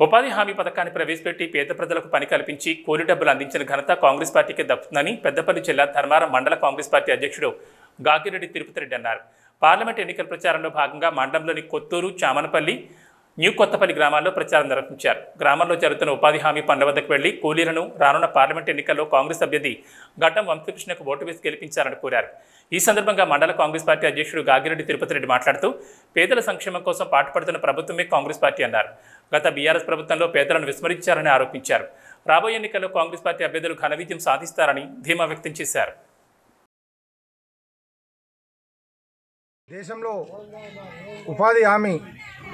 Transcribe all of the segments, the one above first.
ఉపాధి హామీ పథకాన్ని ప్రవేశపెట్టి పేద ప్రజలకు పని కల్పించి కూలి డబ్బులు అందించిన ఘనత కాంగ్రెస్ పార్టీకి దక్కుతుందని పెద్దపల్లి జిల్లా ధర్మారం మండల కాంగ్రెస్ పార్టీ అధ్యక్షుడు గాగిరెడ్డి తిరుపతి రెడ్డి అన్నారు. పార్లమెంట్ ఎన్నికల ప్రచారంలో భాగంగా మండలంలోని కొత్తూరు చామనపల్లి న్యూ కొత్తపల్లి గ్రామాల్లో ప్రచారం నిర్వహించారు. గ్రామంలో జరుగుతున్న ఉపాధి హామీ పనుల వద్దకు వెళ్ళి కూలీలను రానున్న పార్లమెంట్ ఎన్నికల్లో కాంగ్రెస్ అభ్యర్థి గడ్డం వంశకృష్ణకు ఓటు వేసి గెలిపించాలని కోరారు. ఈ సందర్భంగా మండల కాంగ్రెస్ పార్టీ అధ్యక్షుడు గాగిరెడ్డి తిరుపతి రెడ్డి మాట్లాడుతూ పేదల సంక్షేమం కోసం పాటుపడుతున్న ప్రభుత్వమే కాంగ్రెస్ పార్టీ అన్నారు. గత బీఆర్ఎస్ ప్రభుత్వంలో పేదలను విస్మరించారని ఆరోపించారు. రాబోయే ఎన్నికల్లో కాంగ్రెస్ పార్టీ అభ్యర్థులు ఘన విజయం సాధిస్తారని ధీమా వ్యక్తం చేశారు. దేశంలో ఉపాధి హామీ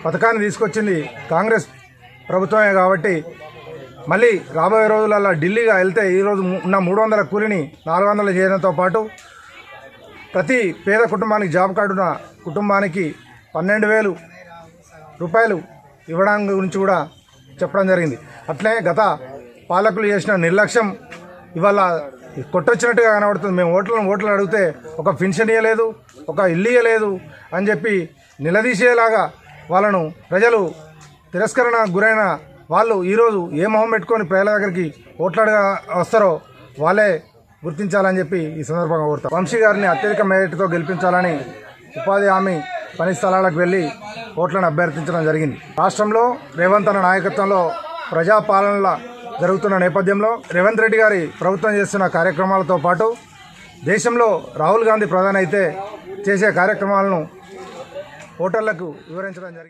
పథకాన్ని తీసుకొచ్చింది కాంగ్రెస్ ప్రభుత్వమే కాబట్టి మళ్ళీ రాబోయే రోజులలో ఢిల్లీగా వెళ్తే ఈరోజు ఉన్న మూడు వందల కూలిని నాలుగు వందలు చేయడంతో పాటు ప్రతి పేద కుటుంబానికి జాబ్ కార్డు ఉన్న కుటుంబానికి పన్నెండు వేలు రూపాయలు ఇవ్వడం గురించి కూడా చెప్పడం జరిగింది. అట్లే గత పాలకులు చేసిన నిర్లక్ష్యం ఇవాళ కొట్టొచ్చినట్టుగా కనబడుతుంది. మేము ఓట్లను ఓట్లు అడిగితే ఒక పెన్షన్ ఇవ్వలేదు ఒక ఇల్లు ఇవ్వలేదు అని చెప్పి నిలదీసేలాగా వాళ్ళను ప్రజలు తిరస్కరణ గురైన వాళ్ళు ఈరోజు ఏ మొహం పెట్టుకొని ప్రజల దగ్గరికి ఓట్లాడగా వస్తారో వాళ్ళే గుర్తించాలని చెప్పి ఈ సందర్భంగా కోరుతాం. వంశీ గారిని అత్యధిక మేరటితో గెలిపించాలని ఉపాధి హామీ పని స్థలాలకు వెళ్ళి ఓట్లను అభ్యర్థించడం జరిగింది. రాష్ట్రంలో రేవంత్ అన్న నాయకత్వంలో ప్రజాపాలనల జరుగుతున్న నేపథ్యంలో రేవంత్ రెడ్డి గారి ప్రభుత్వం చేస్తున్న కార్యక్రమాలతో పాటు దేశంలో రాహుల్ గాంధీ ప్రధాని అయితే చేసే కార్యక్రమాలను ఓటర్లకు వివరించడం జరిగింది.